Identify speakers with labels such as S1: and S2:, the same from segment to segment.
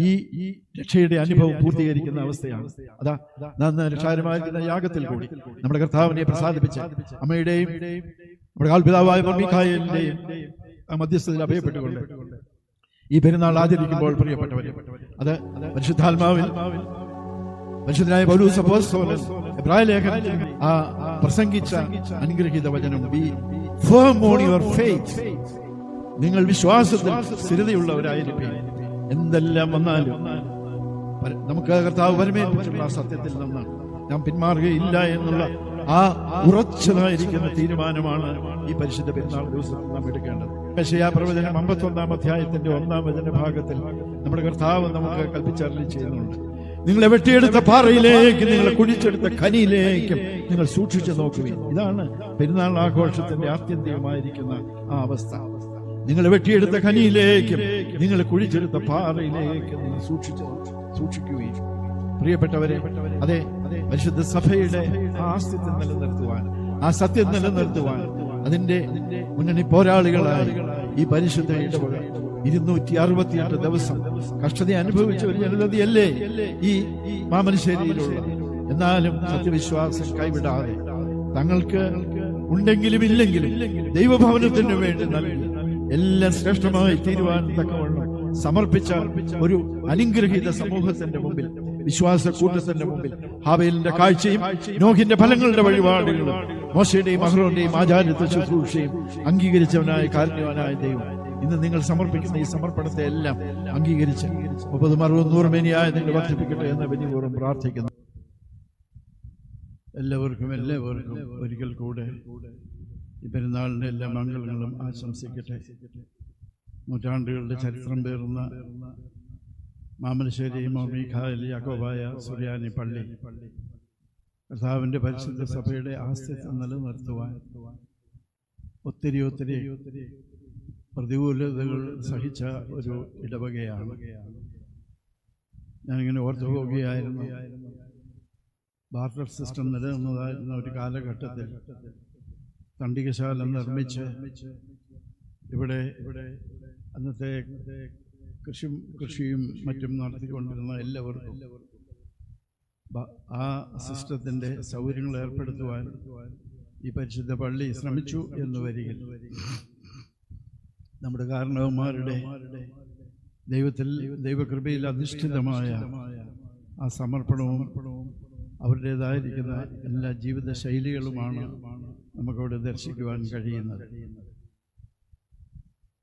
S1: ഈ ഈ രക്ഷയുടെ അനുഭവം പൂർത്തീകരിക്കുന്ന അവസ്ഥയാണ്. അതാ നന്ന് രക്ഷാകരമായിരിക്കുന്ന യാഗത്തിൽ കൂടി നമ്മുടെ കർത്താവിനെ പ്രസാദിപ്പിച്ച അമ്മയുടെയും നമ്മുടെ കാൽപിതാവായ മീഖായലിന്റെയും ആ മധ്യസ്ഥതയിൽ അഭയപ്പെട്ടുകൊണ്ട് ഈ പെരുന്നാൾ ആചരിക്കുമ്പോൾ പ്രിയപ്പെട്ടവരെ അത് പരിശുദ്ധാത്മാവിൽ പരിശുദ്ധനായ എബ്രായ ലേഖനത്തിൽ ആ പ്രസംഗിച്ച അനുഗ്രഹീത വചനം be firm on your faith നിങ്ങൾ വിശ്വാസത്തിൽ സ്ഥിരതയുള്ളവരായിരിക്കും. എന്തെല്ലാം വന്നാലും നമുക്ക് കർത്താവ് പരമേൽപ്പിച്ചുള്ള ആ സത്യത്തിൽ നിന്നാണ് ഞാൻ പിന്മാറുകയില്ല എന്നുള്ള ആ ഉറച്ചതായിരിക്കുന്ന തീരുമാനമാണ് ഈ പരിശുദ്ധ പെരുന്നാൾ ദിവസം നാം എടുക്കേണ്ടത്. പക്ഷേ ആ പ്രവചനം അമ്പത്തൊന്നാം അധ്യായത്തിന്റെ ഒന്നാം വചന ഭാഗത്തിൽ നമ്മുടെ കർത്താവ് നമുക്ക് കൽപ്പിച്ചറിയി ചെയ്യുന്നുണ്ട്. നിങ്ങളെ വെട്ടിയെടുത്ത പാറയിലേക്ക് നിങ്ങളെ കുഴിച്ചെടുത്ത ഖനിയിലേക്കും നിങ്ങൾ സൂക്ഷിച്ചു നോക്കുകയും ഇതാണ് പെരുന്നാൾ ആഘോഷത്തിന്റെ ആത്യന്തികമായിരിക്കുന്ന ആ അവസ്ഥ. നിങ്ങൾ വെട്ടിയെടുത്ത ഖനിയിലേക്കും നിങ്ങൾ കുഴിച്ചെടുത്ത പാറയിലേക്കും നിങ്ങൾ സൂക്ഷിച്ചു സൂക്ഷിക്കുകയും പ്രിയപ്പെട്ടവരെ അതെ പരിശുദ്ധ സഭയുടെ ആസ്തിത്വം നിലനിർത്തുവാൻ ആ സത്യം നിലനിർത്തുവാൻ അതിന്റെ മുന്നണി പോരാളികളായി ഈ പരിശുദ്ധ ഇടപെടൽ ഇരുന്നൂറ്റി അറുപത്തിയെട്ട് ദിവസം കഷ്ടത അനുഭവിച്ച ഒരു ജനതയല്ലേ ഈ മാമനശ്ശേരിയിലുള്ള? എന്നാലും സത്യവിശ്വാസം കൈവിടാതെ തങ്ങൾക്ക് ഉണ്ടെങ്കിലും ഇല്ലെങ്കിലും ദൈവഭവനത്തിനു വേണ്ടി നൽകി എല്ലാം ശ്രേഷ്ഠമായി തീരുവാൻ തക്കവണ്ണം സമർപ്പിച്ച ഒരു അനുഗ്രഹീത സമൂഹത്തിന്റെ മുമ്പിൽ വിശ്വാസ കൂട്ടത്തിന്റെ മുമ്പിൽ ഹാബേലിന്റെ കാഴ്ചയും നോഹിന്റെ ഫലങ്ങളുടെ വഴിപാടുകളും മോശയുടെയും അഹ്റോന്റെയും ആചാര്യത്വ ശുശ്രൂഷയും അംഗീകരിച്ചവനായ കാരുണ്യവാനായ ദൈവം ഇന്ന് നിങ്ങൾ സമർപ്പിക്കുന്ന ഈ സമർപ്പണത്തെ എല്ലാം അംഗീകരിച്ച് മുപ്പത് അറുപത് നൂറ് മേനിയായ നിങ്ങൾ വർദ്ധിപ്പിക്കട്ടെ എന്ന് വിനിപൂർവം പ്രാർത്ഥിക്കുന്നു. എല്ലാവർക്കും എല്ലാവർക്കും ഒരിക്കൽ കൂടെ ഈ പെരുന്നാളിന്റെ എല്ലാ മംഗളങ്ങളും ആശംസിക്കട്ടെ. നൂറ്റാണ്ടുകളുടെ ചരിത്രം പേറുന്ന മാമലശ്ശേരി മോമി ഖാലി യാക്കോബായ സുറിയാനി പള്ളി കർത്താവിന്റെ പരിശുദ്ധ സഭയുടെ ആസ്തിത്വം നിലനിർത്തുവാൻ ഒത്തിരി ഒത്തിരി പ്രതികൂലതകൾ സഹിച്ച ഒരു ഇടവകയാണ്. ഞാനിങ്ങനെ ഓർത്തു പോവുകയായിരുന്നു. ബാർട്ടർ സിസ്റ്റം നിലനിന്നതായിരുന്ന ഒരു കാലഘട്ടത്തിൽ തണ്ടികശാല നിർമ്മിച്ച് ഇവിടെ ഇവിടെ അന്നത്തെ കൃഷി കൃഷിയും മറ്റും നടത്തിക്കൊണ്ടിരുന്ന എല്ലാവർക്കും ആ സിസ്റ്റത്തിന്റെ സൗകര്യങ്ങൾ ഏർപ്പെടുത്തുവാൻ ഈ പരിശുദ്ധ പള്ളി ശ്രമിച്ചു എന്ന് വരികിൽ നമ്മുടെ കാരണവന്മാരുടെ ദൈവത്തിൽ ദൈവകൃപയിൽ അധിഷ്ഠിതമായ ആ സമർപ്പണവും അവരുടേതായിരിക്കുന്ന എല്ലാ ജീവിത ശൈലികളുമാണ് നമുക്കവിടെ ദർശിക്കുവാൻ കഴിയുന്നത്.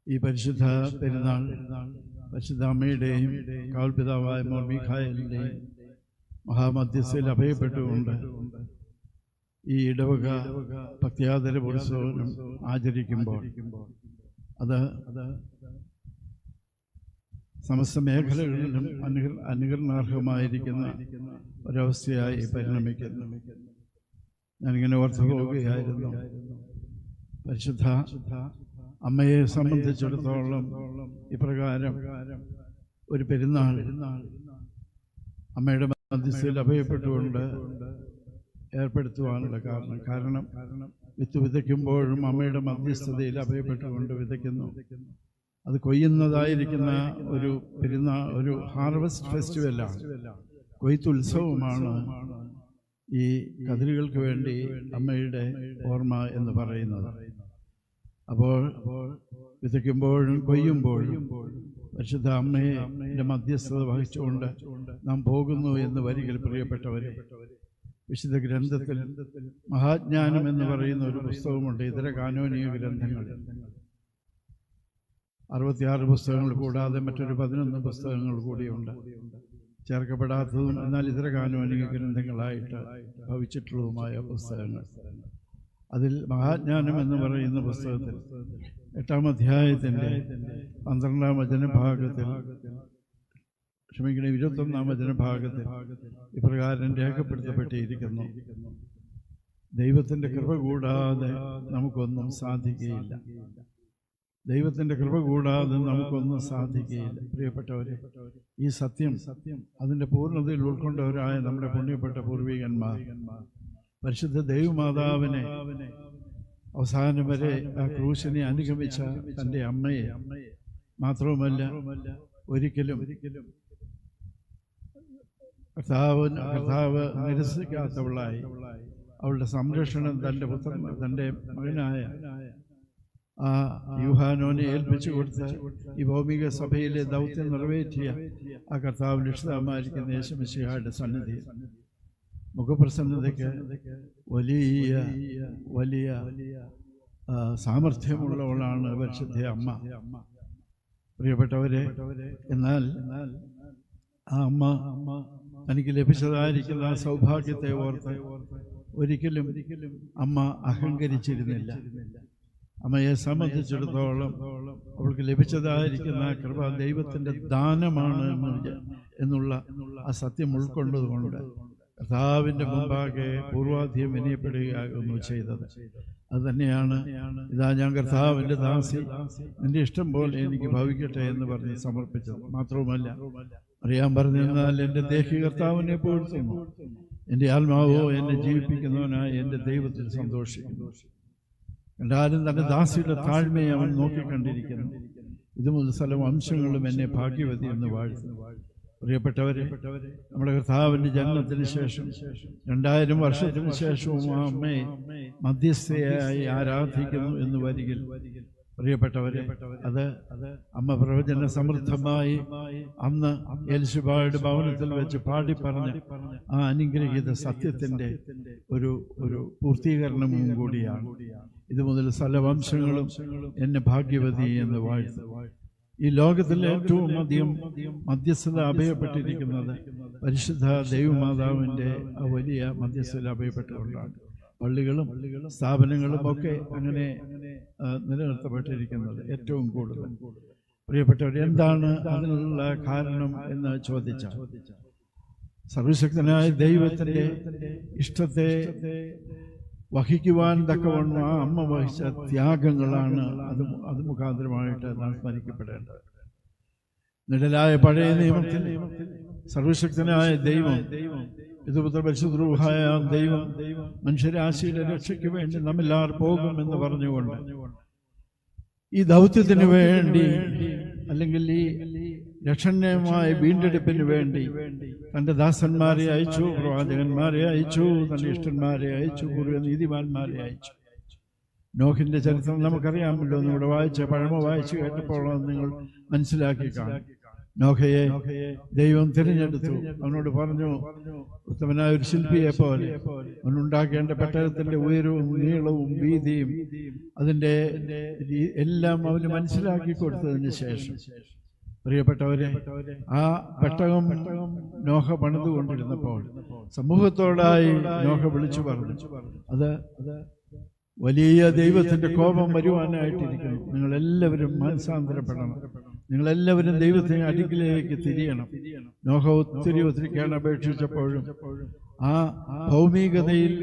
S1: ഈ പരിശുദ്ധ പെരുന്നാൾ പരിശുദ്ധ അമ്മയുടെയും കാൽപിതാവായ മോർമിഖായലിന്റെയും മഹാമധ്യസ്ഥയിൽ അഭയപ്പെട്ടുകൊണ്ട് ഈ ഇടവക ഭക്തിയാദര ഉത്സവം ആചരിക്കുമ്പോൾ അത് സമസ്ത മേഖലകളിലും അനുകര അനുകരണാർഹമായിരിക്കുന്ന ഒരവസ്ഥയായി പരിണമിക്കുന്നു. ഞാനിങ്ങനെ ഓർത്തു പോവുകയായിരുന്നു. പരിശുദ്ധ അമ്മയെ സംബന്ധിച്ചിടത്തോളം ഇപ്രകാരം ഒരു പെരുന്നാൾ അമ്മയുടെ മധ്യസ്ഥയിൽ അഭയപ്പെട്ടുകൊണ്ട് ഏർപ്പെടുത്തുവാനുള്ള കാരണം കാരണം വിത്ത് വിതയ്ക്കുമ്പോഴും അമ്മയുടെ മധ്യസ്ഥതയിൽ അഭയപ്പെട്ടുകൊണ്ട് വിതയ്ക്കുന്നു. അത് കൊയ്യുന്നതായിരിക്കുന്ന ഒരു പെരുന്നാൾ ഒരു ഹാർവസ്റ്റ് ഫെസ്റ്റിവലാണ്. കൊയ്ത്തുത്സവമാണ് ഈ കതിരുകൾക്ക് വേണ്ടി അമ്മയുടെ ഓർമ്മ എന്ന് പറയുന്നത്. അപ്പോൾ വിതയ്ക്കുമ്പോഴും കൊയ്യുമ്പോഴും പരിശുദ്ധ അമ്മയെ മധ്യസ്ഥത വഹിച്ചുകൊണ്ട് നാം പോകുന്നു എന്ന് വരികൾ പ്രിയപ്പെട്ടവരെ വിശുദ്ധ ഗ്രന്ഥത്തിൽ മഹാജ്ഞാനം എന്ന് പറയുന്ന ഒരു പുസ്തകമുണ്ട്. ഇതര കാനോനിക ഗ്രന്ഥങ്ങൾ. അറുപത്തിയാറ് പുസ്തകങ്ങൾ കൂടാതെ മറ്റൊരു പതിനൊന്ന് പുസ്തകങ്ങൾ കൂടിയുണ്ട്. ചേർക്കപ്പെടാത്തതും എന്നാൽ ഇതര കാനോനിക ഗ്രന്ഥങ്ങളായിട്ട് ഭവിച്ചിട്ടുള്ളതുമായ പുസ്തകങ്ങൾ. അതിൽ മഹാജ്ഞാനം എന്ന് പറയുന്ന പുസ്തകത്തിൽ എട്ടാം അധ്യായത്തിന്റെ പന്ത്രണ്ടാം വചനഭാഗത്തിൽ ക്ഷമിക്കണം ഇരുപത്തൊന്നാം വചനഭാഗത്തിൽ ഇപ്രകാരം രേഖപ്പെടുത്തപ്പെട്ടിരിക്കുന്നു. ദൈവത്തിന്റെ കൃപ കൂടാതെ നമുക്കൊന്നും സാധിക്കുകയില്ല. ദൈവത്തിന്റെ കൃപ കൂടാതെ നമുക്കൊന്നും സാധിക്കുകയില്ല. പ്രിയപ്പെട്ടവരെ ഈ സത്യം സത്യം അതിന്റെ പൂർണതയിൽ ഉൾക്കൊണ്ടവരായ നമ്മുടെ പുണ്യപ്പെട്ട പൂർവികന്മാർ. പരിശുദ്ധ ദൈവമാതാവിനെ അവസാനം വരെ ആ ക്രൂശിനെ അനുഗമിച്ച തന്റെ അമ്മയെ മാത്രവുമല്ല ഒരിക്കലും കർത്താവ് കർത്താവ് നിരസിക്കാത്തവളായി അവളുടെ സംരക്ഷണം തന്റെ പുത്രൻ തന്റെ മകനായ ആ യുഹാനോനെ ഏൽപ്പിച്ചു കൊടുത്ത് ഈ ഭൗമിക സഭയിലെ ദൗത്യം നിറവേറ്റിയ ആ കർത്താവ് രക്ഷിതാമായിരിക്കുന്ന യേശുമിശിഹായുടെ സന്നിധി മുഖപ്രസന്നതയ്ക്ക് വലിയ വലിയ സാമർഥ്യമുള്ളവളാണ് പരിശുദ്ധ അമ്മ. പ്രിയപ്പെട്ടവരെ എന്നാൽ ആ അമ്മ തനിക്ക് ലഭിച്ചതായിരിക്കുന്ന ആ സൗഭാഗ്യത്തെ ഓർത്ത് ഒരിക്കലും അമ്മ അഹങ്കരിച്ചിരുന്നില്ല. അമ്മയെ സംബന്ധിച്ചിടത്തോളം അവൾക്ക് ലഭിച്ചതായിരിക്കുന്ന കൃപ ദൈവത്തിന്റെ ദാനമാണ് എന്നുള്ള ആ സത്യം ഉൾക്കൊണ്ടതുകൊണ്ട് കർത്താവിന്റെ മുമ്പാകെ പൂർവാധികം വിനയപ്പെടുകയാകുന്നു ചെയ്തത്. അത് തന്നെയാണ് ഇതാ ഞാൻ കർത്താവിന്റെ ദാസി. നിന്റെ ഇഷ്ടം പോലെ എനിക്ക് ഭവിക്കട്ടെ എന്ന് പറഞ്ഞ് സമർപ്പിച്ചത്. മാത്രവുമല്ല അറിയാൻ പറഞ്ഞിരുന്നാൽ എന്റെ ദേഹി കർത്താവിനെ പോഴ്ത്തുന്നു. എന്റെ ആത്മാവോ എന്നെ ജീവിപ്പിക്കുന്നവനായി എന്റെ ദൈവത്തിൽ സന്തോഷിക്കുന്നു. കണ്ടാലും തന്റെ ദാസിയുടെ താഴ്മയെ അവൻ നോക്കിക്കണ്ടിരിക്കുന്നു. ഇത് മുതൽ സ്ഥല വംശങ്ങളും എന്നെ ഭാഗ്യവതി എന്ന് വാഴ്ത്തുന്നു പ്രിയപ്പെട്ടവരെ നമ്മുടെ കർത്താവിന്റെ ജനനത്തിന് ശേഷം രണ്ടായിരം വർഷത്തിന് ശേഷവും ആ അമ്മയെ മധ്യസ്ഥയായി ആരാധിക്കുന്നു എന്ന് വരികിൽ പ്രിയപ്പെട്ടവരെ അത് അമ്മ പ്രവചന സമൃദ്ധമായി അന്ന് യേശുബായുടെ ഭവനത്തിൽ വെച്ച് പാടി പറഞ്ഞ ആ അനുഗ്രഹീത സത്യത്തിന്റെ ഒരു ഒരു പൂർത്തീകരണവും കൂടിയാണ്. ഇത് മുതൽ സ്ഥലവംശങ്ങളും എന്നെ ഭാഗ്യവതി എന്ന് വാഴ്ത്തു. ഈ ലോകത്തിൽ ഏറ്റവും അധികം മധ്യസ്ഥത അഭയപ്പെട്ടിരിക്കുന്നത് പരിശുദ്ധ ദൈവമാതാവിന്റെ ആ വലിയ മധ്യസ്ഥത അഭയപ്പെട്ടുകൊണ്ടാണ്. പള്ളികളും സ്ഥാപനങ്ങളും ഒക്കെ അങ്ങനെ നിലനിർത്തപ്പെട്ടിരിക്കുന്നത് ഏറ്റവും കൂടുതൽ. പ്രിയപ്പെട്ടവർ എന്താണ് അതിനുള്ള കാരണം എന്ന് ചോദിച്ചാൽ സർവശക്തനായ ദൈവത്തിന്റെ ഇഷ്ടത്തെ വഹിക്കുവാൻ തക്കവണ്ണം ആ അമ്മ വഹിച്ച ത്യാഗങ്ങളാണ് അത് അത് മുഖാന്തരമായിട്ട് നാം സ്മരിക്കപ്പെടേണ്ടത്. നിഴലായ പഴയ നിയമത്തിൽ സർവശക്തനായ ദൈവം ഇതുപുത്ര പരിശുദ്രൂഹായ ദൈവം മനുഷ്യരാശിയുടെ രക്ഷയ്ക്ക് വേണ്ടി നമ്മെല്ലാവരും പോകും എന്ന് പറഞ്ഞുകൊണ്ട് ഈ ദൗത്യത്തിന് വേണ്ടി അല്ലെങ്കിൽ ഈ രക്ഷണ്യമായ വീണ്ടെടുപ്പിന് വേണ്ടി തന്റെ ദാസന്മാരെ അയച്ചു പ്രവാചകന്മാരെ അയച്ചു തന്റെ ഇഷ്ടന്മാരെ അയച്ചു പൂർവ നീതിമാന്മാരെ അയച്ചു. നോഹിന്റെ ചരിത്രം നമുക്കറിയാമല്ലോ. നമ്മുടെ വായിച്ച പഴമ വായിച്ചു കേട്ടപ്പോൾ നിങ്ങൾ മനസ്സിലാക്കി കാണും. നോഹയെ ദൈവം തിരഞ്ഞെടുത്തു. അവനോട് പറഞ്ഞു ഉത്തമനായ ഒരു ശില്പിയെ പോലെ അവനുണ്ടാക്കേണ്ട പെട്ടകത്തിന്റെ ഉയരവും നീളവും വീതിയും അതിന്റെ എല്ലാം അവന് മനസ്സിലാക്കി കൊടുത്തതിന് ശേഷം. പ്രിയപ്പെട്ടവരെ ആ പെട്ടകം നോഹ പണിതുകൊണ്ടിരുന്നപ്പോൾ സമൂഹത്തോടായി നോഹ വിളിച്ചു പറഞ്ഞു അത് വലിയ ദൈവത്തിന്റെ കോപം വരുവാനായിട്ടിരിക്കുന്നു. നിങ്ങൾ എല്ലാവരും എല്ലാവരും ദൈവത്തിന് അടുക്കിലേക്ക് തിരിയണം. നോഹ ഒത്തിരി ഒത്തിരി കേൺ അപേക്ഷിച്ചപ്പോഴും. ആ ഭൗമികതയിൽ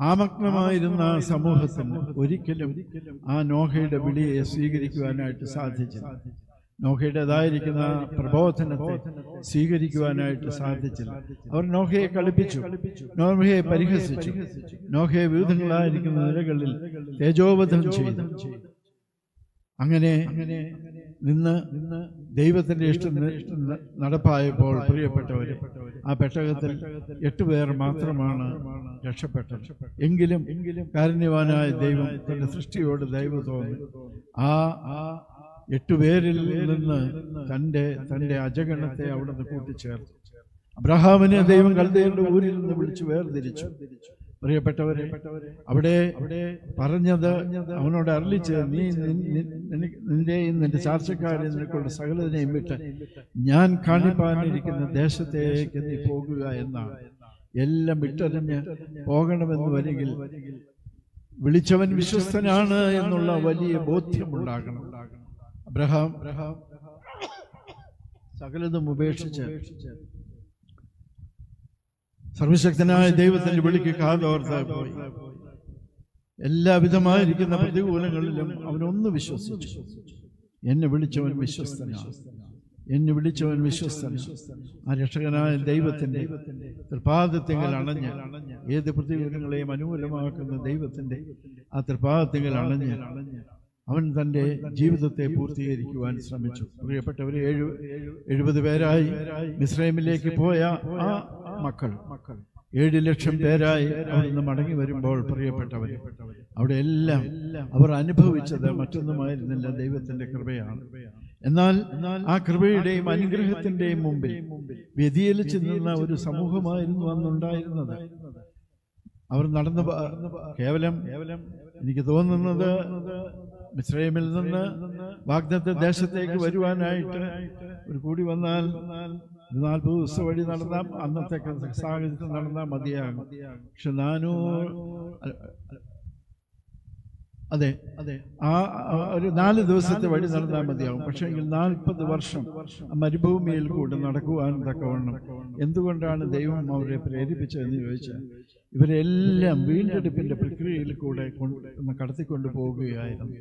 S1: ആമഗ്നമായിരുന്ന ആ സമൂഹത്തിന് ഒരിക്കലും ആ നോഹയുടെ വിളിയെ സ്വീകരിക്കുവാനായിട്ട് സാധിച്ചില്ല. നോഹയുടേതായിരിക്കുന്ന പ്രബോധനത്തെ സ്വീകരിക്കുവാനായിട്ട് സാധിച്ചില്ല. അവർ നോഹയെ കളിപ്പിച്ചു. നോഹയെ പരിഹസിച്ചു. നോഹയെ വിവിധങ്ങളായിരിക്കുന്ന നിലകളിൽ തേജോവധം ചെയ്തു. അങ്ങനെ നിന്ന് ദൈവത്തിന്റെ ഇഷ്ടം ന- നടപ്പായപ്പോൾ പ്രിയപ്പെട്ടവർ ആ പെട്ടകത്തിൽ എട്ട് പേർ മാത്രമാണ് രക്ഷപ്പെട്ടത്. എങ്കിലും എങ്കിലും കാരുണ്യവാനായ ദൈവം തന്റെ സൃഷ്ടിയോട് ദൈവം തോന്നി. ആ ആ എട്ടുപേരിൽ നിന്ന് തന്റെ തന്റെ അജഗണത്തെ അവിടുന്ന് കൂട്ടിച്ചേർത്തു. അബ്രഹാമിനെ ദൈവം കൽദയുടെ ഊരിൽ നിന്ന് വിളിച്ച് വേർതിരിച്ചു. പ്രിയപ്പെട്ടവരെ അവിടെ അവിടെ പറഞ്ഞത് അവനോട് അറിയിച്ച് നീ നിന്റെയും നിന്റെ ചാർച്ചക്കാരെയും നിനക്കുള്ള സകലതിനെയും വിട്ട് ഞാൻ കാണിപ്പാനിരിക്കുന്ന ദേശത്തേക്ക് നീ പോകുക എന്നാണ്. എല്ലാം വിട്ടറിഞ്ഞ് പോകണമെന്ന് വരികിൽ വിളിച്ചവൻ വിശ്വസ്തനാണ് എന്നുള്ള വലിയ ബോധ്യം ഉണ്ടാകണം. അബ്രഹാം സകലതും ഉപേക്ഷിച്ച് സർവശക്തനായ ദൈവത്തിന്റെ വിളിക്ക് കാതോർത്ത് പോയി. എല്ലാവിധമായിരിക്കുന്ന പ്രതികൂലങ്ങളിലും അവനൊന്ന് വിശ്വസിച്ചു. എന്നെ വിളിച്ചവൻ വിശ്വസ്തനാണ്. എന്നെ വിളിച്ചവൻ വിശ്വസ്തനാണ്. ആ രക്ഷകനായ ദൈവത്തിന്റെ തൃപാദത്തിങ്കൽ അണഞ്ഞ് ഏത് പ്രതികൂലങ്ങളെയും അനുകൂലമാക്കുന്ന ദൈവത്തിന്റെ ആ തൃപാദത്തിങ്കൽ അണഞ്ഞ് അവൻ തന്റെ ജീവിതത്തെ പൂർത്തീകരിക്കുവാൻ ശ്രമിച്ചു. പ്രിയപ്പെട്ടവര് ഏഴു എഴുപത് പേരായി മിസ്രൈമിലേക്ക് പോയ ആ മക്കൾ. ഏഴ് ലക്ഷം പേരായി അവിടുന്ന് മടങ്ങി വരുമ്പോൾ പ്രിയപ്പെട്ടവർ അവിടെ എല്ലാം അവർ അനുഭവിച്ചത് മറ്റൊന്നുമായിരുന്നില്ല ദൈവത്തിന്റെ കൃപയാണ്. എന്നാൽ ആ കൃപയുടെയും അനുഗ്രഹത്തിന്റെയും മുമ്പിൽ വ്യതിയലിച്ചു നിന്ന ഒരു സമൂഹമായിരുന്നു അന്നുണ്ടായിരുന്നത്. അവർ നടന്നു കേവലം എനിക്ക് തോന്നുന്നത് മിശ്രയമിൽ നിന്ന് വാഗ്ദത്ത ദേശത്തേക്ക് വരുവാനായിട്ട് ഒരു കൂടി വന്നാൽ നാൽപ്പത് ദിവസം വഴി നടന്ന അന്നത്തെ സാഹചര്യത്തിൽ നടന്ന മതിയാകും. പക്ഷെ നാനൂറ് അതെ അതെ ആ ഒരു നാല് ദിവസത്തെ വഴി നടന്നാൽ മതിയാകും. പക്ഷേ നാൽപ്പത് വർഷം മരുഭൂമിയിൽ കൂടെ നടക്കുവാൻ തക്കവണ്ണം. എന്തുകൊണ്ടാണ് ദൈവം അവരെ പ്രേരിപ്പിച്ചതെന്ന് ചോദിച്ചാൽ ഇവരെല്ലാം വീണ്ടെടുപ്പിന്റെ പ്രക്രിയയിൽ കൂടെ കൊണ്ട് കടത്തിക്കൊണ്ടു പോവുകയായിരുന്നു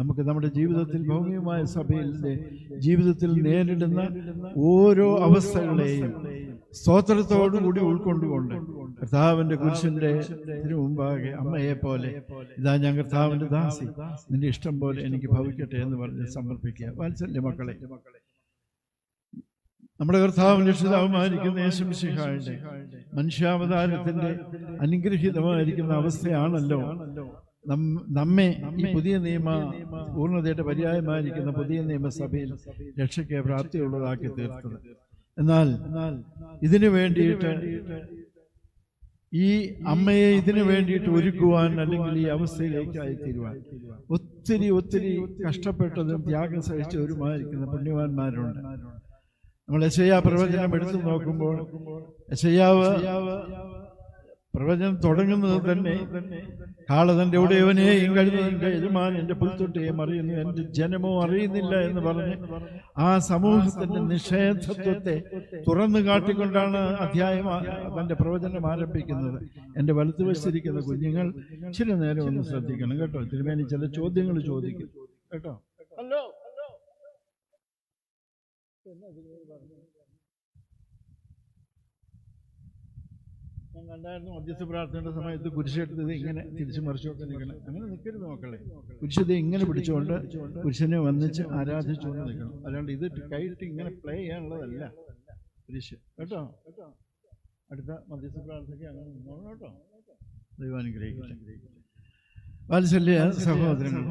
S1: നമുക്ക് നമ്മുടെ ജീവിതത്തിൽ ഭൗമികമായ സഭയിലെ ജീവിതത്തിൽ നേരിടുന്ന ഓരോ അവസ്ഥകളെയും സ്തോത്രത്തോടുകൂടി ഉൾക്കൊണ്ടുകൊണ്ട് കർത്താവിന്റെ കുരിശിന്റെ മുമ്പാകെ അമ്മയെ പോലെ ഇതാ ഞാൻ കർത്താവിന്റെ ദാസി. നിന്റെ ഇഷ്ടം പോലെ എനിക്ക് ഭവിക്കട്ടെ എന്ന് പറഞ്ഞ് സമർപ്പിക്കുക. വാത്സല്യ മക്കളെ. നമ്മുടെ കർത്താവ് രക്ഷിതാവുമായിരിക്കുന്ന മനുഷ്യാവതാരത്തിന്റെ അനുഗ്രഹീതമായിരിക്കുന്ന അവസ്ഥയാണല്ലോ. നമ്മെ ഈ പുതിയ നിയമ പൂർണതയുടെ പര്യായമായിരിക്കുന്ന പുതിയ നിയമസഭയിൽ രക്ഷയ്ക്ക് പ്രാപ്തിയുള്ളതാക്കി തീർത്തത്. എന്നാൽ ഇതിനു വേണ്ടിയിട്ട് ഈ അമ്മയെ ഇതിനു വേണ്ടിയിട്ട് ഒരുക്കുവാൻ അല്ലെങ്കിൽ ഈ അവസ്ഥയിലേക്ക് അയത്തിരുവാൻ ഒത്തിരി ഒത്തിരി കഷ്ടപ്പെട്ടതും ത്യാഗം സഹിച്ചവരുമായിരിക്കുന്ന പുണ്യവാന്മാരുണ്ട്. നമ്മൾ യശയ്യ പ്രവചനം എടുത്തു നോക്കുമ്പോൾ യശയ്യാവ് പ്രവചനം തുടങ്ങുന്നത് തന്നെ കാളതന്റെ ഉടയവനെയും കഴുതന്റെ യജമാൻ എന്റെ പുൽത്തൊട്ടിയെയും അറിയുന്നു. എന്റെ ജനമോ അറിയുന്നില്ല എന്ന് പറഞ്ഞ് ആ സമൂഹത്തിന്റെ നിഷേധത്വത്തെ തുറന്നു കാട്ടിക്കൊണ്ടാണ് അധ്യായം തന്റെ പ്രവചനം ആരംഭിക്കുന്നത്. എന്റെ വലത്തുവശിരിക്കുന്ന കുഞ്ഞുങ്ങൾ ചില നേരം ഒന്ന് ശ്രദ്ധിക്കണം കേട്ടോ. തിരുമേനി ചില ചോദ്യങ്ങൾ ചോദിക്കും. കേട്ടോ? Hello hello? ഞാൻ കണ്ടായിരുന്നു മധ്യസ്ഥ പ്രാർത്ഥനയുടെ സമയത്ത് കുരിശെടുത്തത് ഇങ്ങനെ തിരിച്ചു മറിച്ചൊക്കെ നിൽക്കണം. അങ്ങനെ നിൽക്കരുത് മക്കളെ. കുരിശത് ഇങ്ങനെ പിടിച്ചുകൊണ്ട് കുരിശനെ വന്നിച്ച് ആരാധിച്ചുകൊണ്ട് നിൽക്കണം. അല്ലാണ്ട് ഇത് കൈയിട്ട് ഇങ്ങനെ പ്ലേ ചെയ്യാനുള്ളതല്ല. കുരിശ്. കേട്ടോ? അടുത്ത മധ്യസ്ഥ പ്രാർത്ഥനയ്ക്ക് അങ്ങനെ നിന്നോളൂ കേട്ടോ. ദൈവാനുഗ്രഹിക്കട്ടെ വാത്സല്യ സഹോദരങ്ങൾ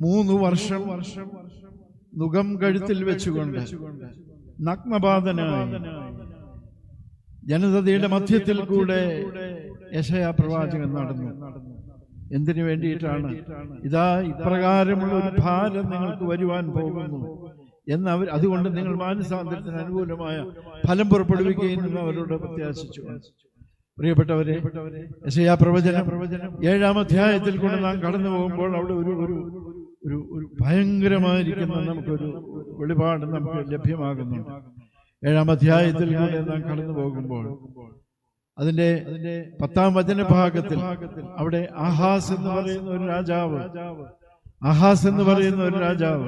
S1: മൂന്ന് വർഷം വർഷം നുകം കഴുത്തിൽ വെച്ചുകൊണ്ട് നഗ്നപാതനായി ജനതയുടെ മധ്യത്തിൽ കൂടെ യശയ പ്രവാചകൻ നടന്നു. എന്തിനു വേണ്ടിയിട്ടാണ്? ഇതാ ഇപ്രകാരമുള്ള ഒരു ഭാരം നിങ്ങൾക്ക് വരുവാൻ പോകുന്നു. എന്ന് അവർ അതുകൊണ്ട് നിങ്ങൾ മാനസാന്തരത്തിന് അനുകൂലമായ ഫലം പുറപ്പെടുവിക്കുകയും എന്ന് അവരോട് പ്രത്യാശിച്ചു. പ്രിയപ്പെട്ടവരെ യശയാ പ്രവചനം ഏഴാം അധ്യായത്തിൽ കൂടെ നാം കടന്നു പോകുമ്പോൾ അവിടെ ഒരു ഒരു ഒരു ഒരു ഭയങ്കരമായിരിക്കുന്ന നമുക്കൊരു വെളിപാട് നമുക്ക് ലഭ്യമാകുന്നുണ്ട്. ഏഴാം അധ്യായത്തിൽ കൂടെ നാം കടന്നു പോകുമ്പോൾ അതിന്റെ പത്താം വചനഭാഗത്തിൽ അവിടെ ആഹാസ് എന്ന് പറയുന്ന ഒരു രാജാവ് ആഹാസ് എന്ന് പറയുന്ന ഒരു രാജാവ്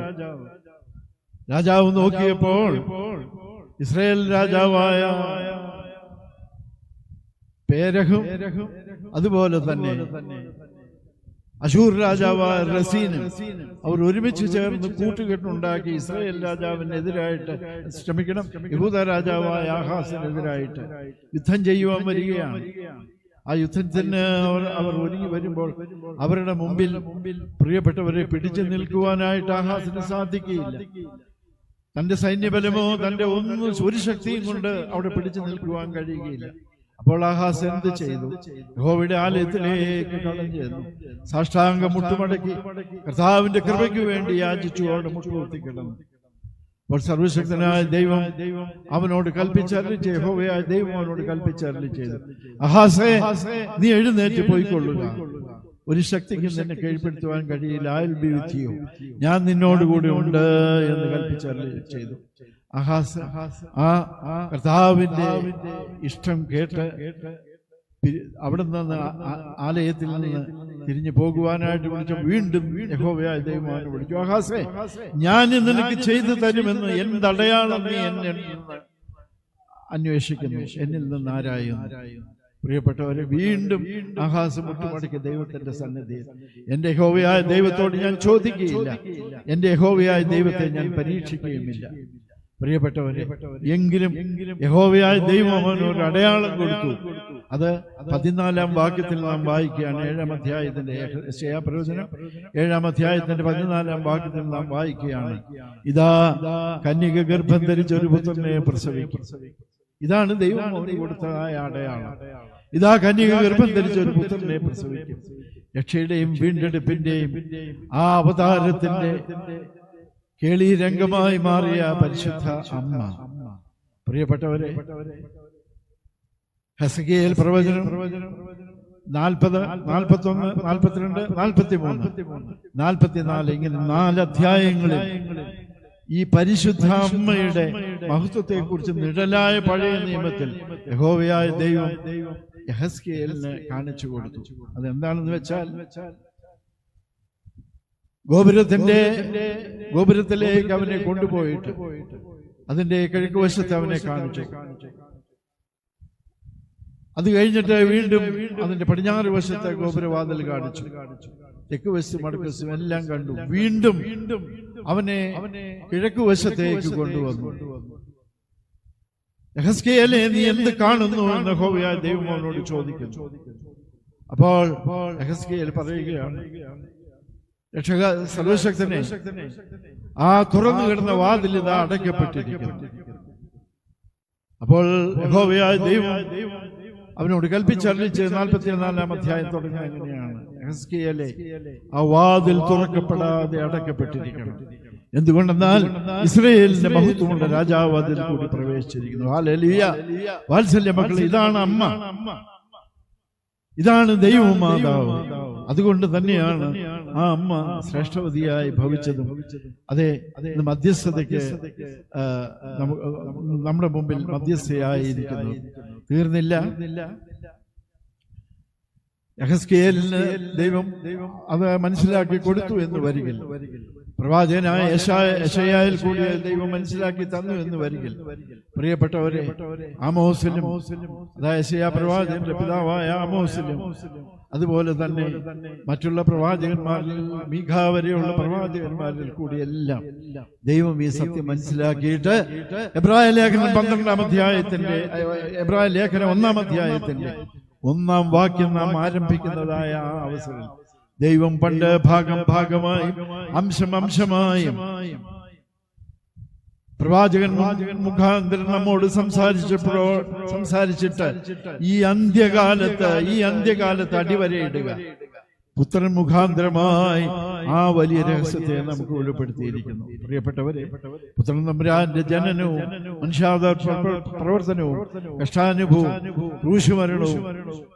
S1: രാജാവ് നോക്കിയപ്പോൾ ഇസ്രായേൽ രാജാവായ പേരഹും അതുപോലെ തന്നെ അശൂർ രാജാവായ റസീനും അവർ ഒരുമിച്ച് ചേർന്ന് കൂട്ടുകെട്ടുണ്ടാക്കി ഇസ്രായേൽ രാജാവിനെതിരായിട്ട് ശ്രമിക്കണം യഹൂദ രാജാവായ ആഹാസിനെതിരായിട്ട് യുദ്ധം ചെയ്യുവാൻ വരികയാണ്. ആ യുദ്ധത്തിന് അവർ അവർ ഒരുങ്ങി വരുമ്പോൾ അവരുടെ മുമ്പിൽ മുമ്പിൽ പ്രിയപ്പെട്ടവരെ പിടിച്ചു നിൽക്കുവാനായിട്ട് ആഹാസിന് സാധിക്കുകയില്ല. തന്റെ സൈന്യബലമോ തന്റെ ഒന്നും ഒരു ശക്തിയും കൊണ്ട് അവിടെ പിടിച്ചു നിൽക്കുവാൻ കഴിയുകയില്ല. അപ്പോൾ ആഹാസ് എന്ത് ചെയ്തു? യഹോവയുടെ ആലയത്തിലേക്ക് കടന്നു ചെന്നു. സാഷ്ടാംഗം മുട്ടുമടക്കി. കർത്താവിന്റെ കൃപയ്ക്ക് വേണ്ടി യാചിച്ചു അവിടെ മുട്ടുപൂർത്തി കിടന്നു. അപ്പോൾ സർവശക്തനായ ദൈവം ദൈവം അവനോട് കൽപ്പിച്ചരളി യഹോവയായ ദൈവം അവനോട് കൽപ്പിച്ചരളി ചെയ്തു. അഹാസേ നീ എഴുന്നേറ്റ് പോയിക്കൊള്ളുക. ഒരു ശക്തിക്കും നിന്നെ കീഴ്പ്പെടുത്തുവാൻ കഴിയില്ല. ഐ ബി വിത്ത് യു ഞാൻ നിന്നോടുകൂടി ഉണ്ട് എന്ന് കൽപ്പിച്ചരളി ചെയ്തു. അഹാസ് ആ കർത്താവിന്റെ ഇഷ്ടം കേട്ട് അവിടെ നിന്ന് ആലയത്തിൽ നിന്ന് തിരിഞ്ഞു പോകുവാനായിട്ട് വിളിച്ചു. വീണ്ടും യഹോവയായ ദൈവമാണ് വിളിച്ചു. അഹാസേ ഞാൻ നിനക്ക് ചെയ്തു തരുമെന്ന് എന്തടയാളം നീ എന്നെ അന്വേഷിക്കുന്നു? എന്നിൽ നിന്ന് ആരായുന്നു? പ്രിയപ്പെട്ടവരെ വീണ്ടും ആഹാസം മുട്ടുമടക്കി ദൈവത്തിന്റെ സന്നിധിയിൽ. എന്റെ യഹോവയായ ദൈവത്തോട് ഞാൻ ചോദിക്കുകയില്ല. എന്റെ യഹോവയായ ദൈവത്തെ ഞാൻ പരീക്ഷിക്കുകയുമില്ല. പ്രിയപ്പെട്ടവരെ എങ്കിലും യഹോവയായ ദൈവം അവന് ഒരു അടയാളം കൊടുത്തു. അത് പതിനാലാം വാക്യത്തിൽ നാം വായിക്കുകയാണ്. ഏഴാം അധ്യായത്തിന്റെ പ്രയോജനം ഏഴാം അധ്യായത്തിന്റെ പതിനാലാം വാക്യത്തിൽ നാം വായിക്കുകയാണ്. ഇതാ കന്യക ഗർഭം ധരിച്ച ഒരു പുത്രനെ പ്രസവിക്കും. ഇതാണ് ദൈവം അവന് കൊടുത്തതായ അടയാളം. ഇതാ കന്യക ഗർഭം ധരിച്ച ഒരു പുത്രനെ പ്രസവിക്കും. രക്ഷയുടെയും വീണ്ടെടുപ്പിന്റെയും ആ അവതാരത്തിന്റെ കേളി രംഗമായി മാറിയ പരിശുദ്ധ അമ്മ. പ്രിയപ്പെട്ടവരെ ഹസകിയേൽ പ്രവചനം നാൽപ്പത് നാൽപ്പത്തി ഒന്ന് നാൽപ്പത്തിരണ്ട് നാൽപ്പത്തി മൂന്ന് നാൽപ്പത്തിനാല് ഇങ്ങനെ നാല് അധ്യായങ്ങളിൽ ഈ പരിശുദ്ധ അമ്മയുടെ മഹത്വത്തെ കുറിച്ച് നിഴലായ പഴയ നിയമത്തിൽ യഹോവയായ ദൈവം യഹസ്കേലിന് കാണിച്ചു കൊടുത്തു. അതെന്താണെന്ന് വെച്ചാൽ ഗോപുരത്തിന്റെ ഗോപുരത്തിലേക്ക് അവനെ കൊണ്ടുപോയിട്ട് അതിന്റെ കിഴക്ക് വശത്ത് അവനെ കാണിച്ചു. അത് കഴിഞ്ഞിട്ട് വീണ്ടും അതിന്റെ പടിഞ്ഞാറ് വശത്തെ ഗോപുരവാതിൽ കാണിച്ചു. തെക്ക് വശത്തും വടക്ക് വശത്തും എല്ലാം കണ്ടു. വീണ്ടും അവനെ കിഴക്ക് വശത്തേക്ക് കൊണ്ടുവന്നു. യഹസ്കേലെ നീ എന്ത് കാണുന്നു എന്ന് ഹോവിയായ ദൈവം അവനോട് ചോദിക്കുന്നു. അപ്പോൾ യഹസ്കേൽ പറയുകയാണ് രക്ഷക സർവശക്തനെ. ആ തുറന്നു കിടന്ന വാതിൽ ഇതാ അടയ്ക്കപ്പെട്ടിരിക്കുന്നു. അപ്പോൾ യഹോവയായ ദൈവം അവനോട് കൽപ്പിച്ചറിയിച്ച് നാൽപ്പത്തിനാലാം അധ്യായം തുടങ്ങുക എങ്ങനെയാണ്? ആ വാതിൽ തുറക്കപ്പെടാതെ അടയ്ക്കപ്പെട്ടിരിക്കണം. എന്തുകൊണ്ടെന്നാൽ ഇസ്രയേലിന്റെ മഹത്വമുള്ള രാജാവ് അതിൽ കൂടി പ്രവേശിച്ചിരിക്കുന്നു. ഹാലലിയ വാത്സല്യ മക്കൾ ഇതാണ് അമ്മ. ഇതാണ് ദൈവമാതാവ്. അതുകൊണ്ട് തന്നെയാണ് ആ അമ്മ ശ്രേഷ്ഠവതിയായി ഭവിച്ചതും. അതെ മധ്യസ്ഥതയ്ക്ക് നമ്മുടെ മുമ്പിൽ മധ്യസ്ഥയായിരിക്കുന്നു. തീർന്നില്ല? യഹസ്കേലിന് ദൈവം അത് മനസ്സിലാക്കി കൊടുത്തു എന്ന് വരികിൽ പ്രവാചകനായ യശാ- യശയായിൽ കൂടി ദൈവം മനസ്സിലാക്കി തന്നു എന്ന് വരികിൽ. പ്രിയപ്പെട്ടവരെ ആമോസിലും അതായത് യശയാ പ്രവാചകന്റെ പിതാവായ ആമോസിലും അതുപോലെ തന്നെ മറ്റുള്ള പ്രവാചകന്മാരിൽ മീഖ വരെയുള്ള പ്രവാചകന്മാരിൽ കൂടി എല്ലാം ദൈവം ഈ സത്യം മനസ്സിലാക്കിയിട്ട് എബ്രായ ലേഖനം പന്ത്രണ്ടാം അധ്യായത്തിന്റെ എബ്രായ ലേഖനം ഒന്നാം അധ്യായത്തിന്റെ ഒന്നാം വാക്യം നാം ആരംഭിക്കുന്നതായ ആ അവസരം ദൈവം പണ്ട് ഭാഗം ഭാഗമായും അംശം അംശമായും പ്രവാചകൻ മുഖാന്തരം നമ്മോട് സംസാരിച്ചപ്പോഴോ സംസാരിച്ചിട്ട് ഈ അന്ത്യകാലത്ത് ഈ അന്ത്യകാലത്ത് അടിവരയിടുക. പുത്രൻ മുഖാന്തരമായി ആ വലിയ രഹസ്യത്തെ നമുക്ക് വെളിപ്പെടുത്തിയിരിക്കുന്നു. പ്രിയപ്പെട്ടവരെ പുത്രൻ നമ്പുരാന്റെ ജനനവും പ്ര- പ്രവർത്തനവും കഷ്ടാനുഭവവും ക്രൂശുമരണവും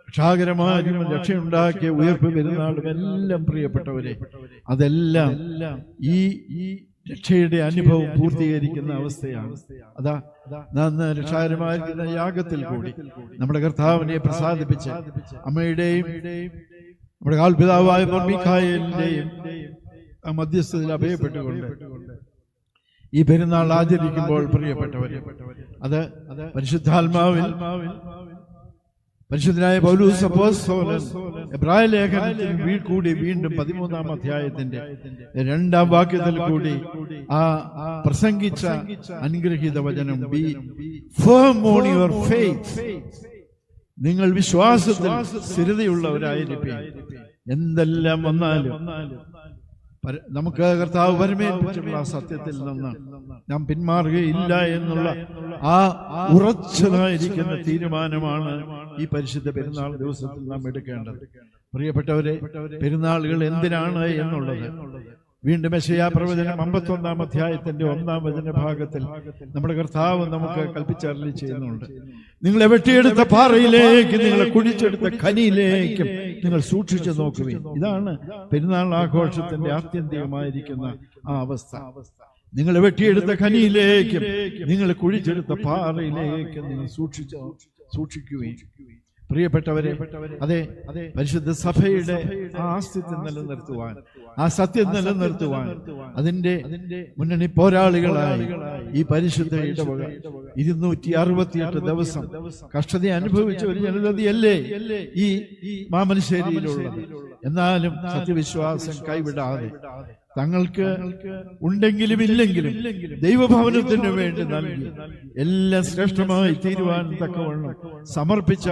S1: രക്ഷാകരമായ രക്ഷയുണ്ടാക്കിയ ഉയർപ്പ് പെരുന്നാളും എല്ലാം പ്രിയപ്പെട്ടവരെ അതെല്ലാം ഈ ഈ രക്ഷയുടെ അനുഭവം പൂർത്തീകരിക്കുന്ന അവസ്ഥയാണ്. അതാ നന്ന് രക്ഷാകരമായിരിക്കുന്ന യാഗത്തിൽ കൂടി നമ്മുടെ കർത്താവിനെ പ്രസാദിപ്പിച്ച് അമ്മയുടെയും നമ്മുടെ കാൽപിതാവായ മീഖായേലിന്റെയും മധ്യസ്ഥതയിൽ അഭയപ്പെട്ടുകൊണ്ട് ഈ പെരുന്നാൾ ആചരിക്കുമ്പോൾ പ്രിയപ്പെട്ടവരെ അത് പരിശുദ്ധാത്മാവിൽ പരിശുദ്ധനായ പൗലൂസ് അപ്പോസ്തലൻ എബ്രായ ലേഖനത്തിൽ വീ- കൂടി വീണ്ടും പതിമൂന്നാം അധ്യായത്തിന്റെ രണ്ടാം വാക്യത്തിൽ കൂടി ആ പ്രസംഗിച്ച അനുഗ്രഹീത വചനം be firm on your faith നിങ്ങൾ വിശ്വാസത്തിൽ സ്ഥിരതയുള്ളവരായിരിക്കും എന്തെല്ലാം വന്നാലും നമുക്ക് കർത്താവ് പരമേൽപ്പിച്ചിട്ടുള്ള ആ സത്യത്തിൽ നിന്ന് ഞാൻ പിന്മാറുകയില്ല എന്നുള്ള ആ ഉറച്ചതായിരിക്കുന്ന തീരുമാനമാണ് ഈ പരിശുദ്ധ പെരുന്നാൾ ദിവസത്തിൽ നാം എടുക്കേണ്ടത്. പ്രിയപ്പെട്ടവരെ പെരുന്നാളുകൾ എന്തിനാണ് എന്നുള്ളത്? വീണ്ടും മെഷയാ പ്രവചനം അമ്പത്തൊന്നാം അധ്യായത്തിന്റെ ഒന്നാം വചന ഭാഗത്തിൽ നമ്മുടെ കർത്താവ് നമുക്ക് കൽപ്പിച്ചരളി ചെയ്യുന്നുണ്ട്. നിങ്ങളെ വെട്ടിയെടുത്ത പാറയിലേക്ക് നിങ്ങളെ കുഴിച്ചെടുത്ത ഖനിയിലേക്കും നിങ്ങൾ സൂക്ഷിച്ചു നോക്കുകയും ഇതാണ് പെരുന്നാൾ ആഘോഷത്തിന്റെ ആത്യന്തികമായിരിക്കുന്ന ആ അവസ്ഥ. നിങ്ങൾ വെട്ടിയെടുത്ത ഖനിയിലേക്കും നിങ്ങൾ കുഴിച്ചെടുത്ത പാറയിലേക്കും നിങ്ങൾ സൂക്ഷിച്ചു സൂക്ഷിക്കുകയും പ്രിയപ്പെട്ടവരെ അതെ അതെ. പരിശുദ്ധ സഭയുടെ ആ ആസ്തിത്വം നിലനിർത്തുവാൻ ആ സത്യം നിലനിർത്തുവാൻ അതിന്റെ മുന്നണി പോരാളികളായി ഈ പരിശുദ്ധ ഇടവക. ഇരുന്നൂറ്റി അറുപത്തിയെട്ട് ദിവസം കഷ്ടത അനുഭവിച്ച ഒരു ജനതയല്ലേ ഈ മാമനശ്ശേരിയിലുള്ളത്? എന്നാലും സത്യവിശ്വാസം കൈവിടാതെ തങ്ങൾക്ക് ഉണ്ടെങ്കിലും ഇല്ലെങ്കിലും ദൈവഭവനത്തിന് വേണ്ടി നൽകി എല്ലാം ശ്രേഷ്ഠമായി തീരുവാൻ തക്കവണ്ണം സമർപ്പിച്ച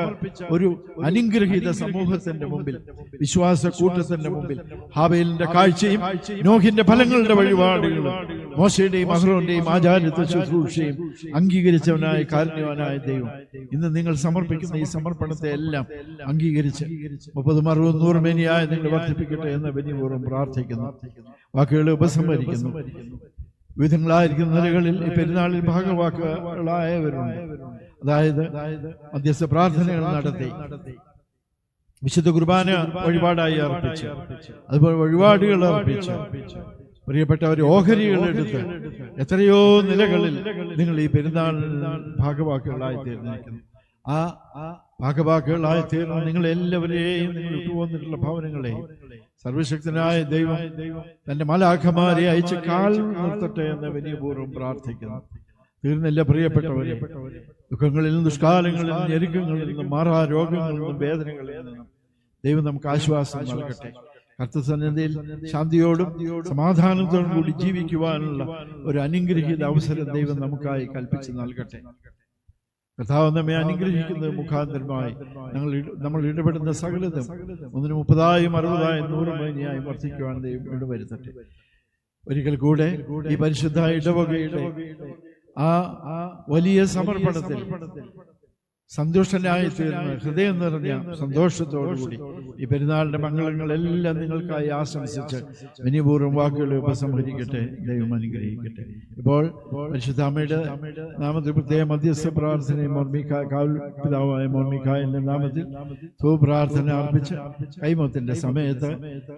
S1: ഒരു അനുഗ്രഹീത സമൂഹത്തിന്റെ മുമ്പിൽ വിശ്വാസ കൂട്ടത്തിന്റെ മുമ്പിൽ ഹാബേലിന്റെ കാഴ്ചയും നോഹിന്റെ ഫലങ്ങളുടെ വഴിപാടുകളും മോശയുടെയും അഹ്റോന്റെയും ആചാര്യത്തെ ശുശ്രൂഷയും അംഗീകരിച്ചവനായ കാരുണ്യവാനായ ദൈവം. ഇന്ന് നിങ്ങൾ സമർപ്പിക്കുന്ന ഈ സമർപ്പണത്തെ എല്ലാം അംഗീകരിച്ച് മുപ്പതും അറുപതും നൂറ് മേനിയായ നിങ്ങൾ വർദ്ധിപ്പിക്കട്ടെ എന്ന് വിനിപൂർവം പ്രാർത്ഥിക്കുന്നു. വാക്കുകളെ ഉപസംഹരിക്കുന്നു. വിവിധങ്ങളായിരിക്കുന്ന നിലകളിൽ ഈ പെരുന്നാളിൽ ഭാഗവാക്കുകളായവരുണ്ട്. അതായത് മധ്യസ്ഥ പ്രാർത്ഥനകൾ നടത്തി. വിശുദ്ധ കുർബാന വഴിപാടായി അർപ്പിച്ചു. അതുപോലെ വഴിപാടുകൾ അർപ്പിച്ച്. പ്രിയപ്പെട്ടവർ ഓഹരികളെടുത്ത് എത്രയോ നിലകളിൽ നിങ്ങൾ ഈ പെരുന്നാൾ ഭാഗവാക്കുകളായി തീർന്നിരിക്കുന്നു. ആ ഭാഗവാക്കുകളായി തീർന്ന നിങ്ങൾ എല്ലാവരെയും നിങ്ങൾ ഇട്ടുപോന്നിട്ടുള്ള ഭവനങ്ങളെ സർവശക്തനായ ദൈവം തന്റെ മലാഖമാരെ അയച്ച് കാൽ നിർത്തട്ടെ എന്ന് വലിയ പൂർവം പ്രാർത്ഥിക്കുന്നു. തീർന്നില്ല പ്രിയപ്പെട്ടവരെ. ദുഃഖങ്ങളിൽ നിന്നും ദുഷ്കാലങ്ങളിൽ നിന്നും ഞെരുക്കങ്ങളിൽ നിന്നും മാറാ രോഗങ്ങളിൽ നിന്നും വേദനകളിൽ നിന്നും ദൈവം നമുക്ക് ആശ്വാസം നൽകട്ടെ. കർത്തസന്നിധിയിൽ ശാന്തിയോടും സമാധാനത്തോടും കൂടി ജീവിക്കുവാനുള്ള ഒരു അനുഗ്രഹീത അവസരം ദൈവം നമുക്കായി കൽപ്പിച്ച് നൽകട്ടെ. കർത്താവ് നമ്മെ അനുഗ്രഹിക്കുന്നത് മുഖാന്തരമായി ഞങ്ങൾ നമ്മൾ ഇടപെടുന്ന സകലതും ഒന്നിന് മുപ്പതായും അറുപതായും നൂറ് മേനിയായും വർദ്ധിക്കുവാൻ ദൈവം ഇടവരുത്തട്ടെ. ഒരിക്കൽ കൂടെ ഈ പരിശുദ്ധ ഇടവകയുടെ ആ വലിയ സമർപ്പണത്തിൽ സന്തുഷ്ടനായി തീർന്ന് ഹൃദയം നിറഞ്ഞ സന്തോഷത്തോടുകൂടി ഈ പെരുന്നാളിന്റെ മംഗളങ്ങളെല്ലാം നിങ്ങൾക്കായി ആശംസിച്ച് വിനിപൂർവം വാക്കുകളെ ഉപസംഹരിക്കട്ടെ. ദൈവം അനുഗ്രഹിക്കട്ടെ. ഇപ്പോൾ പരിശുദ്ധ അമ്മയുടെ നാമത്തിൽ പ്രത്യേക മധ്യസ്ഥ പ്രാർത്ഥനയും മോർമിക്ക കാവൽ പിതാവായ മോർമിക്കായന്റെ നാമത്തിൽ പ്രാർത്ഥന അർപ്പിച്ച് കൈമത്തിന്റെ സമയത്ത്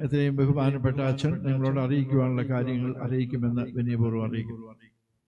S1: എത്രയും ബഹുമാനപ്പെട്ട അച്ഛൻ നിങ്ങളോട് അറിയിക്കുവാനുള്ള കാര്യങ്ങൾ അറിയിക്കുമെന്ന് വിനയപൂർവം അറിയിക്കുന്നു.